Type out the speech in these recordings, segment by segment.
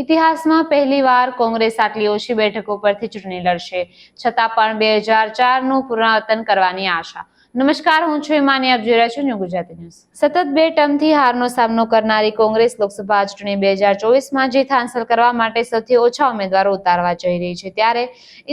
ઇતિહાસમાં પહેલીવાર કોંગ્રેસ આટલી ઓછી બેઠકો પરથી ચૂંટણી લડશે. છતાં પણ બે હજાર ચારનું પુનરાવર્તન કરવાની આશા. નમસ્કાર, હું છું હિમાની, આપ જોઈ રહ્યા છો ન્યૂ ગુજરાતી ન્યૂઝ. સતત બે ટર્મથી હારનો સામનો કરનારી કોંગ્રેસ લોકસભા ચૂંટણી બે હજાર ચોવીસમાં જીત હાંસલ કરવા માટે સૌથી ઓછા ઉમેદવારો ઉતારવા જઈ રહી છે. ત્યારે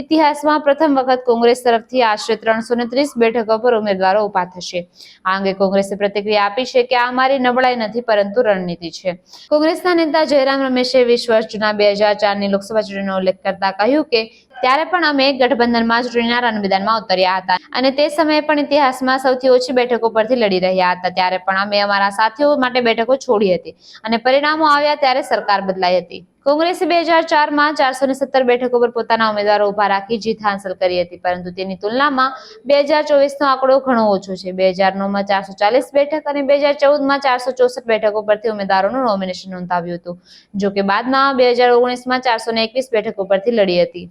ઇતિહાસમાં પ્રથમ વખત કોંગ્રેસ તરફથી આશરે ત્રણસો ને ત્રીસ બેઠકો પર ઉમેદવારો ઊભા થશે. આ અંગે કોંગ્રેસે પ્રતિક્રિયા આપી છે કે આ અમારી નબળાઈ નથી, પરંતુ રણનીતિ છે. કોંગ્રેસના નેતા જયરામ રમેશે વીસ વર્ષ જૂના બે હજાર ચારની લોકસભા ચૂંટણીનો ઉલ્લેખ કરતા કહ્યું કે ત્યારે પણ અમે ગઠબંધનમાં ચૂંટણીના મેદાનમાં ઉતર્યા હતા. અને તે સમયે પણ ઇતિહાસમાં સૌથી ઓછી બેઠકો પરથી લડી રહ્યા હતા. ત્યારે પણ અમે અમારા સાથીઓ માટે બેઠકો છોડી હતી અને પરિણામો આવ્યા ત્યારે સરકાર બદલાઈ હતી. કોંગ્રેસે બે હજાર ચારમાં ચારસો ને સત્તર બેઠકો પર પોતાના ઉમેદવારો ઊભા રાખી જીત હાંસલ કરી હતી. પરંતુ તેની તુલનામાં બે હજાર ચોવીસનો આંકડો ઘણો ઓછો છે. બે હજાર નવમાં ચારસો ચાલીસ બેઠક અને બે હજાર ચૌદમાં ચારસો ચોસઠ બેઠકો પરથી ઉમેદવારોનું નોમિનેશન નોંધાવ્યું હતું. જો કે બાદમાં બે હજાર ઓગણીસમાં ચારસો ને એકવીસ બેઠકો પરથી લડી હતી.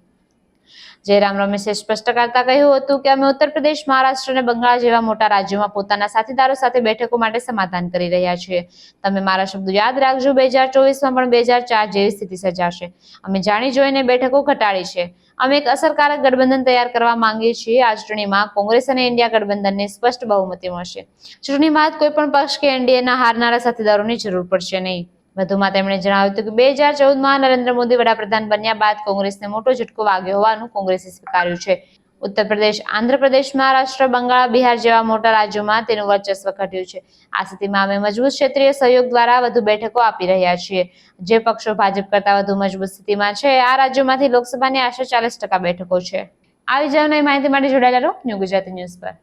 જયરામ રમેશે સ્પષ્ટ કરતા કહ્યું હતું કે અમે ઉત્તર પ્રદેશ, મહારાષ્ટ્ર અને બંગાળ જેવા મોટા રાજ્યોમાં પોતાના સાથીદારો સાથે બેઠકો માટે સમાધાન કરી રહ્યા છીએ. તમે મારા શબ્દો યાદ રાખજો, બે હજાર ચોવીસમાં પણ બે હજાર ચાર જેવી સ્થિતિ સર્જાશે. અમે જાણી જોઈને બેઠકો ઘટાડી છે. અમે એક અસરકારક ગઠબંધન તૈયાર કરવા માંગીએ છીએ. આ ચૂંટણીમાં કોંગ્રેસ અને ઇન્ડિયા ગઠબંધનને સ્પષ્ટ બહુમતી મળશે. ચૂંટણીમાં કોઈ પણ પક્ષ કે એનડીએના હારનારા સાથીદારોની જરૂર પડશે નહીં. વધુમાં તેમણે જણાવ્યું હતું કે બે હજાર ચૌદમાં નરેન્દ્ર મોદી વડાપ્રધાન બન્યા બાદ કોંગ્રેસને મોટો ઝટકો વાગ્યો હોવાનું કોંગ્રેસે સ્વીકાર્યું છે. ઉત્તર પ્રદેશ આંધ્રપ્રદેશ મહારાષ્ટ્ર, બંગાળ, બિહાર જેવા મોટા રાજ્યોમાં તેનું વર્ચસ્વ ઘટ્યું છે. આ સ્થિતિમાં અમે મજબૂત ક્ષેત્રીય સહયોગ દ્વારા વધુ બેઠકો આપી રહ્યા છીએ. જે પક્ષો ભાજપ કરતા વધુ મજબૂત સ્થિતિમાં છે, આ રાજ્યોમાંથી લોકસભાની આશરે ચાલીસ ટકા બેઠકો છે. આવી જવાની માહિતી માટે જોડાયેલા રહો ન્યૂ ગુજરાતી ન્યૂઝ પર.